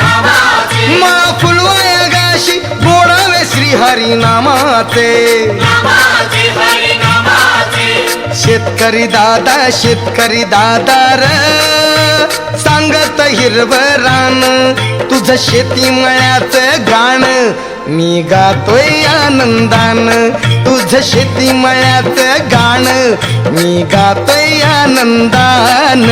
गावाचे. मा फुलवाया गाशी बोडावे श्री हरी नामाचे शेतकरी दादा शेतकरी दादा र सांगत हिरव रान तुझं शेती मळ्याच गाण. मी गातोय आनंदान तुझं शेती मळ्याच गाण. मी गातोय आनंदान.